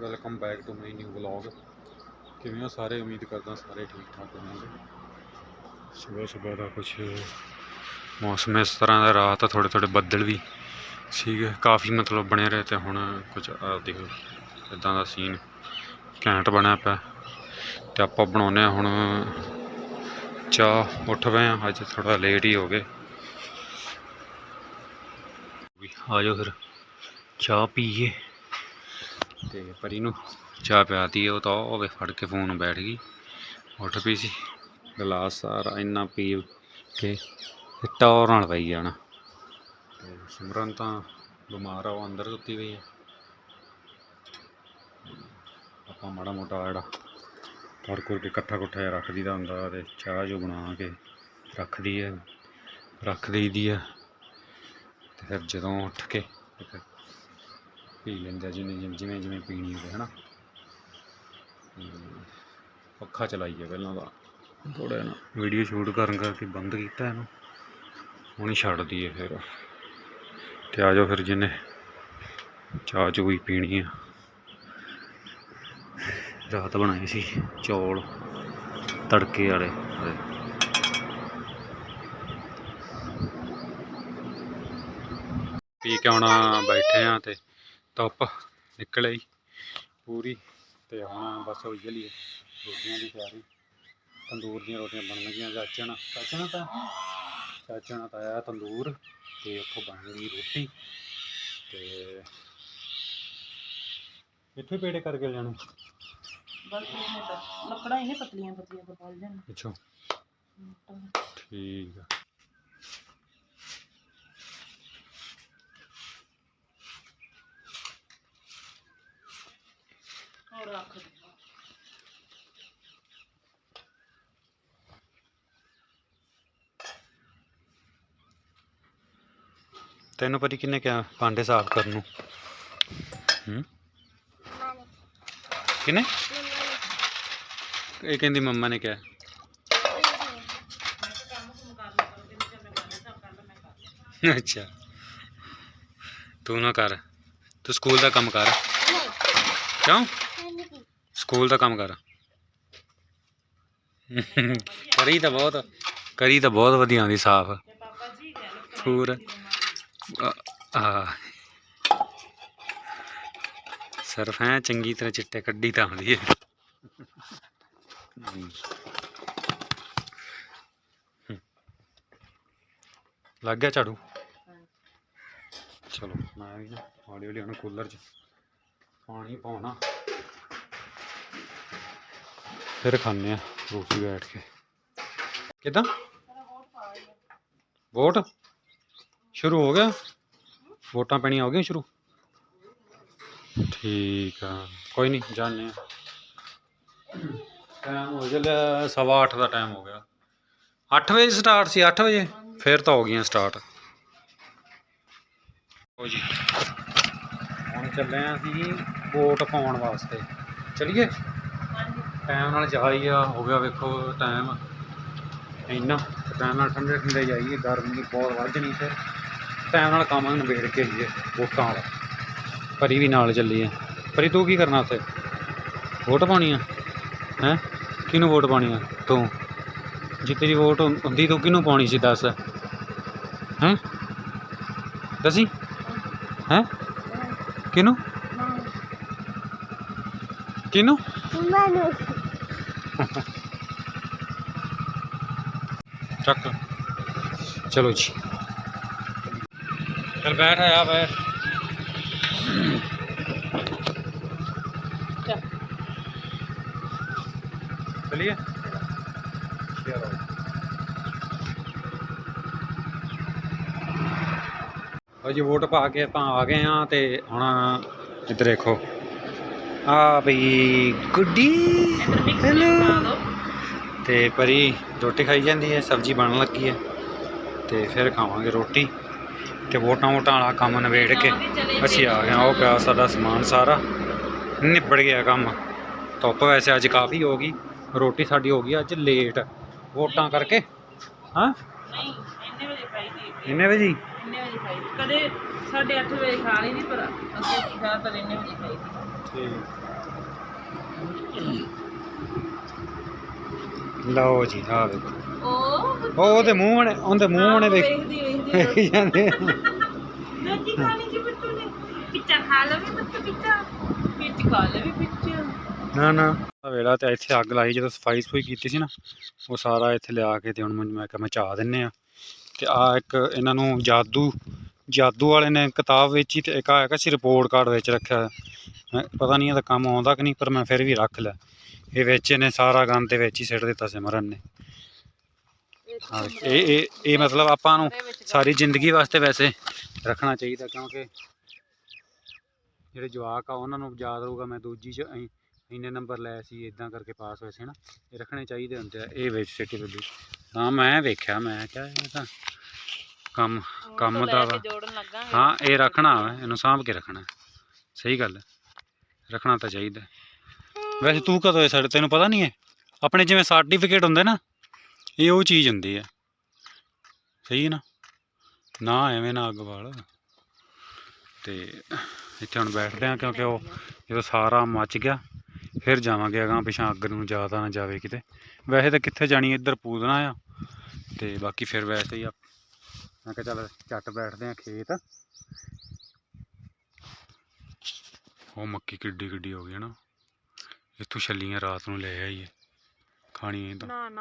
Welcome back to my new vlog ਕਿਵੇਂ ਹੋ ਸਾਰੇ? ਉਮੀਦ ਕਰਦਾ ਸਾਰੇ ਠੀਕ ਠਾਕ ਹੋਣਗੇ। ਸਵੇਰ ਸਵੇਰ ਦਾ ਕੁਝ ਮੌਸਮ ਇਸ ਤਰ੍ਹਾਂ ਦਾ, ਰਾਤ ਥੋੜੇ ਥੋੜੇ ਬੱਦਲ ਵੀ ਸੀਗੇ। ਕਾਫੀ ਮਤਲਬ ਬਣੇ ਰਹੇ ਤੇ ਹੁਣ ਕੁਝ ਆ ਦੇਖੋ ਇਦਾਂ ਦਾ ਸੀਨ ਘੈਂਟ ਬਣਿਆ ਪਿਆ। ਤੇ ਆਪਾਂ ਬਣਾਉਨੇ ਆ ਹੁਣ ਚਾਹ। ਉੱਠ ਪਏ ਆ ਅੱਜ ਥੋੜਾ ਲੇਟ ਹੀ ਹੋ ਗਏ। ਆ ਜਾਓ ਫਿਰ, ਚਾਹ ਪੀਏ ਤੇ ਪਰੀ ਨੂੰ ਚਾਹ ਪਿਆਤੀ, ਉਹ ਤਾਂ ਉਹ ਵੇ ਫੜ ਕੇ ਫੋਨ ਬੈਠ ਗਈ। ਉੱਠ ਪਈ ਸੀ। ਗਲਾਸ ਸਾਰਾ ਇੰਨਾ ਪੀ ਕੇ ਤੇ ਟੌਰ ਨਾਲ ਪਈ ਜਾਣਾ। ਤੇ ਸਿਮਰਨ ਤਾਂ ਬਿਮਾਰ ਆ, ਉਹ ਅੰਦਰ ਸੁੱਤੀ ਪਈ ਹੈ ਆਪਾਂ ਮਾੜਾ ਮੋਟਾ ਜਿਹੜਾ ਫੜ ਕਰ ਕੇ ਇਕੱਠਾ ਕੁੱਠਾ ਜਿਹਾ ਰੱਖ ਦਈਦਾ ਹੁੰਦਾ ਤੇ ਚਾਹ ਜੋ ਬਣਾ ਕੇ ਰੱਖਦੀ ਹੈ ਰੱਖ ਦੇਈਦੀ ਆ। ਤੇ ਫਿਰ ਜਦੋਂ ਉੱਠ ਕੇ ਪੀ ਲੈਂਦੇ ਜਿਵੇਂ ਜਿਵੇਂ ਜਿਵੇਂ ਜਿਵੇਂ ਪੀਣੀ ਹੋਵੇ ਹਨਾ? ਪੱਖਾ ਚਲਾਈਏ ਪਹਿਲਾਂ ਤਾਂ ਥੋੜਾ ਨਾ। ਵੀਡੀਓ ਸ਼ੂਟ ਕਰਨ ਕਰਕੇ ਬੰਦ ਕੀਤਾ ਇਹਨੂੰ। ਹੁਣ ਹੀ ਛੱਡ ਦਈਏ ਫਿਰ। ਤੇ ਆ ਜਾਓ ਫਿਰ ਜਿਹਨੇ ਚਾਹ ਵੀ ਪੀਣੀ ਆ। ਰਾਤ ਬਣਾਏ ਸੀ ਚੌਲ ਤੜਕੇ ਵਾਲੇ। ਪੀ ਕੇ ਹੁਣ ਬੈਠੇ ਆ ਤੇ ਧੁੱਪ ਨਿਕਲ ਆਈ ਪੂਰੀ ਤੇ ਹੁਣ ਬਸ ਹੋਈ ਚਲੀ ਰੋਟੀਆਂ ਦੀ ਤਿਆਰੀ। ਤੰਦੂਰ ਦੀਆਂ ਰੋਟੀਆਂ ਬਣ ਲੱਗੀਆਂ ਚਾਚਣ ਚਾਚਣ ਤਾਂ ਚਾਚਣ ਤਾਂ ਆਇਆ ਤੰਦੂਰ ਤੇ ਉੱਥੋਂ ਬਣ ਗਈ ਰੋਟੀ ਤੇ ਇੱਥੇ ਪੇੜੇ ਕਰਕੇ ਜਾਣੇ? ਬਸ ਇਹਨੇ ਤਾਂ ਲੱਕੜਾਂ ਇਹਨੇ ਪਤਲੀਆਂ ਪਤਲੀਆਂ ਪਲ ਜਾਣ। ਅੱਛਾ। ਠੀਕ ਆ। ਹੋਰ ਰੱਖ ਦੇ। ਤੈਨੂੰ ਪਤੀ ਕਿੰਨੇ ਕਿਹਾ ਭਾਂਡੇ ਸਾਫ਼ ਕਰਨ ਨੂੰ? ਹੂੰ? ਕਿਨੇ? ਇਹ ਕਹਿੰਦੀ ਮੰਮਾ ਨੇ ਕਿਹਾ। ਅੱਛਾ। ਤੂੰ ਨਾ ਕਰ। ਤੂੰ ਸਕੂਲ ਦਾ ਕੰਮ ਕਰ। ਕਿਉਂ? ਸਕੂਲ ਦਾ ਕੰਮ ਕਰ। ਕਰੀ ਤਾਂ ਬਹੁਤ, ਕਰੀ ਤਾਂ ਬਹੁਤ ਵਧੀਆ ਆਉਂਦੀ ਸਾਫ਼। ਪੂਰਾ ਆ ਸਰਫ ਹੈ ਚੰਗੀ ਤਰ੍ਹਾਂ ਚਿੱਟੇ ਕੱਢੀ ਤਾਂ ਆਉਂਦੀ ਹੈ ਲੱਗ ਗਿਆ ਝਾੜੂ? ਚਲੋ, ਮੈਂ ਵੀ ਹੌਲੀ ਹੌਲੀ ਹੁਣ ਕੂਲਰ 'ਚ ਪਾਣੀ ਪਾਉਣਾ। ਫਿਰ ਖਾਣੇ ਆ ਰੋਟੀ ਬੈਠ ਕੇ। ਕਿਦਾਂ? ਵੋਟ? ਸ਼ੁਰੂ ਹੋ ਗਿਆ? ਵੋਟਾਂ ਪੈਣੀਆਂ ਹੋ ਗਈਆਂ ਸ਼ੁਰੂ? ਠੀਕ ਆ, ਕੋਈ ਨਹੀਂ ਜਾਣੇ ਆ। ਟਾਈਮ ਹੋ ਚੱਲਿਆ ਸਵਾ ਅੱਠ ਦਾ ਟਾਈਮ ਹੋ ਗਿਆ। 8 ਵਜੇ ਸਟਾਰਟ ਸੀ 8 ਵਜੇ? ਫਿਰ ਤਾਂ ਹੋ ਗਈਆਂ ਸਟਾਰਟ ਹੋ ਜੀ, ਹੁਣ ਚੱਲੇ ਆ ਅਸੀਂ ਵੋਟ ਪਾਉਣ ਵਾਸਤੇ। ਚਲਿਏ? ਟਾਈਮ ਨਾਲ ਜਾਈ ਆ, ਹੋ ਗਿਆ ਵੇਖੋ ਟਾਈਮ ਇੰਨਾ ਟਾਈਮ ਨਾਲ ਠੰਡੇ ਠੰਡੇ ਜਾਈਏ, ਗਰਮੀ ਬਹੁਤ ਵੱਧ ਨਹੀਂ ਫਿਰ ਟਾਈਮ ਨਾਲ ਕੰਮ ਨਿਬੇੜ ਕੇ ਲਈਏ ਵੋਟਾਂ ਵਾਲਾ। ਪਰੀ ਵੀ ਨਾਲ ਚੱਲੀ ਹੈ ਪਰੀ, ਤੂੰ ਕੀ ਕਰਨਾ ਉੱਥੇ? ਵੋਟ ਪਾਉਣੀ ਆ? ਹੈ? ਕਿਹਨੂੰ ਵੋਟ ਪਾਉਣੀ ਆ? ਤੂੰ। ਜੇ ਤੇਰੀ ਵੋਟ ਹੁੰਦੀ ਤੂੰ ਕਿਹਨੂੰ ਪਾਉਣੀ ਸੀ ਦੱਸ? ਹੈ? ਦੱਸੀ? ਹੈ? ਕਿਹਨੂੰ? ਕਿਹਨੂੰ? ਚੱਕ। ਚਲੋ ਜੀ। ਚਲ ਬੈਠ ਆਇਆ ਬੈਠ। ਚਲਿਏ? ਅਜੀ ਵੋਟ ਪਾ ਕੇ ਆਪਾਂ ਆ ਗਏ ਆ ਤੇ ਹੁਣ ਇੱਧਰ ਦੇਖੋ। ਆ ਬਈ ਗੁੱਡੀ। ਹੈਲੋ ਤੇ ਪਰੀ ਰੋਟੀ ਖਾਈ ਜਾਂਦੀ ਹੈ ਸਬਜ਼ੀ ਬਣਨ ਲੱਗੀ ਹੈ। ਤੇ ਫਿਰ ਖਾਵਾਂਗੇ ਰੋਟੀ। ਤੇ ਵੋਟਾਂ ਵੋਟਾਂ ਵਾਲਾ ਕੰਮ ਨਿਬੇੜ ਕੇ ਅਸੀਂ ਆ ਗਏ ਉਹ ਪਿਆ ਸਾਡਾ ਸਮਾਨ ਸਾਰਾ। ਨਿਬੜ ਗਿਆ ਕੰਮ। ਧੁੱਪ ਵੈਸੇ ਅੱਜ ਕਾਫੀ ਹੋ ਗਈ। ਰੋਟੀ ਸਾਡੀ ਹੋ ਗਈ ਅੱਜ ਲੇਟ ਵੋਟਾਂ ਕਰਕੇ। ਹਾਂ? ਨਹੀਂ ਇੰਨੇ ਵਜੇ ਖਾਈਦੀ ਹੈ ਇੰਨੇ ਵਜੇ? ਇੰਨੇ ਵਜੇ ਖਾਈਦੀ ਕਦੇ 8:30 ਵਜੇ ਖਾ ਲਈਦੀ ਪਰ ਅਸੀਂ ਜ਼ਿਆਦਾਤਰ ਇੰਨੇ ਵਜੇ ਖਾਈਦੀ ਲਓ ਜੀ ਆ ਵੇਖੋ। ਉਹ ਉਹ ਉਹਦੇ ਮੂੰਹ ਬਣੇ ਉਹਦੇ ਮੂੰਹ ਬਣੇ ਵੇਖ ਵੇਖਦੀ ਵੇਖਦੀ। ਵੇਖੀ ਜਾਂਦੇ ਆ। ਰੋਟੀ ਖਾਣੀ ਜੀ ਬੱਟੂ ਨੇ ਪਿੱਛਾ ਖਾ ਲਵੇ ਬੱਟੂ ਪਿੱਛਾ। ਵਿੱਚ ਖਾ ਲਵੇ ਪਿੱਛਾ। ਨਾ ਨਾ। ਆਹ ਵੇਲਾ ਤੇ ਇੱਥੇ ਅੱਗ ਲਾਈ ਜਦੋਂ ਸਫ਼ਾਈ ਸਫੂਈ ਕੀਤੀ ਸੀ ਨਾ ਉਹ ਸਾਰਾ ਇੱਥੇ ਲਿਆ ਕੇ ਤੇ ਹੁਣ ਮੈਂ ਕਿਹਾ ਮਚਾ ਦਿੰਨੇ ਆ। ਤੇ ਆ ਇੱਕ ਇਹਨਾਂ ਨੂੰ ਜਾਦੂ ਜਾਦੂ ਵਾਲੇ ਨੇ ਕਿਤਾਬ ਵੇਚੀ ਤੇ ਇੱਕ ਹੈਗਾ ਸੀ ਰਿਪੋਰਟ ਕਾਰਡ ਵਿੱਚ ਰੱਖਿਆ ਮੈਂ ਪਤਾ ਨਹੀਂ ਇਹਦਾ ਕੰਮ ਆਉਂਦਾ ਕਿ ਨਹੀਂ, ਪਰ ਮੈਂ ਫਿਰ ਵੀ ਰੱਖ ਲਿਆ। ਇਹ ਵਿੱਚ ਇਹਨੇ ਸਾਰਾ ਗੰਦ ਦੇ ਵਿੱਚ ਹੀ ਸਿੱਟ ਦਿੱਤਾ ਸਿਮਰਨ ਨੇ। ਹਾਂ, ਇਹ ਇਹ ਇਹ ਮਤਲਬ ਆਪਾਂ ਨੂੰ ਸਾਰੀ ਜ਼ਿੰਦਗੀ ਵਾਸਤੇ ਵੈਸੇ ਰੱਖਣਾ ਚਾਹੀਦਾ, ਕਿਉਂਕਿ ਜਿਹੜੇ ਜਵਾਕ ਆ, ਉਹਨਾਂ ਨੂੰ ਯਾਦ ਰਹੂਗਾ, ਮੈਂ ਦੂਜੀ ਚ ਐਂ- ਇੰਨੇ ਨੰਬਰ ਲਏ ਸੀ ਇਦਾਂ ਕਰਕੇ ਪਾਸ ਹੋਏ ਸੀ ਨਾ। ਇਹ ਰੱਖਣੇ ਚਾਹੀਦੇ ਹੁੰਦੇ ਆ, ਇਹ ਵਿੱਚ ਸਿੱਟੀ ਬੱਲੀ ਤਾਂ ਮੈਂ ਵੇਖਿਆ, ਮੈਂ ਕਿਹਾ ਇਹ ਤਾਂ ਕੰਮ ਕੰਮ ਦਾ ਵਾ। ਹਾਂ ਇਹ ਰੱਖਣਾ ਵਾ ਇਹਨੂੰ ਸਾਂਭ ਕੇ ਰੱਖਣਾ। ਸਹੀ ਗੱਲ ਹੈ। ਰੱਖਣਾ ਤਾਂ ਚਾਹੀਦਾ। ਵੈਸੇ ਤੂੰ ਕਦੋਂ ਇਹ ਸਾਡੇ ਤੈਨੂੰ ਪਤਾ ਨਹੀਂ ਹੈ? ਆਪਣੇ ਜਿਵੇਂ ਸਰਟੀਫਿਕੇਟ ਹੁੰਦੇ ਨਾ ਇਹ ਉਹ ਚੀਜ਼ ਹੁੰਦੀ ਹੈ। ਸਹੀ ਹੈ ਨਾ? ਨਾ ਐਵੇਂ ਨਾ ਅੱਗ ਵਾਲ ਤੇ ਇੱਥੇ ਹੁਣ ਬੈਠਦੇ ਆ ਕਿਉਂਕਿ ਉਹ ਜਦੋਂ ਸਾਰਾ ਮੱਚ ਗਿਆ ਫਿਰ ਜਾਵਾਂਗੇ ਅਗਾਂਹ ਪਿਛਾਂ ਅੱਗ ਨੂੰ ਜ਼ਿਆਦਾ ਨਾ ਜਾਵੇ ਕਿਤੇ। ਵੈਸੇ ਤਾਂ ਕਿੱਥੇ ਜਾਣੀ ਇੱਧਰ ਪੂਦਣਾ ਆ। ਤੇ ਬਾਕੀ ਫਿਰ ਵੈਸੇ ਹੀ ਆ। ਮੈਂ ਕਿਹਾ ਚੱਲ ਝੱਟ ਬੈਠਦੇ ਆ ਖੇਤ। ਉਹ ਮੱਕੀ ਕਿੱਡੀ ਕਿੱਡੀ ਹੋ ਗਈ ਹੈ ਨਾ। ਇੱਥੋਂ ਛੱਲੀਆਂ ਰਾਤ ਨੂੰ ਲੈ ਆਈਏ। ਖਾਣੀ ਇਹ ਤਾਂ। ਨਾ ਨਾ।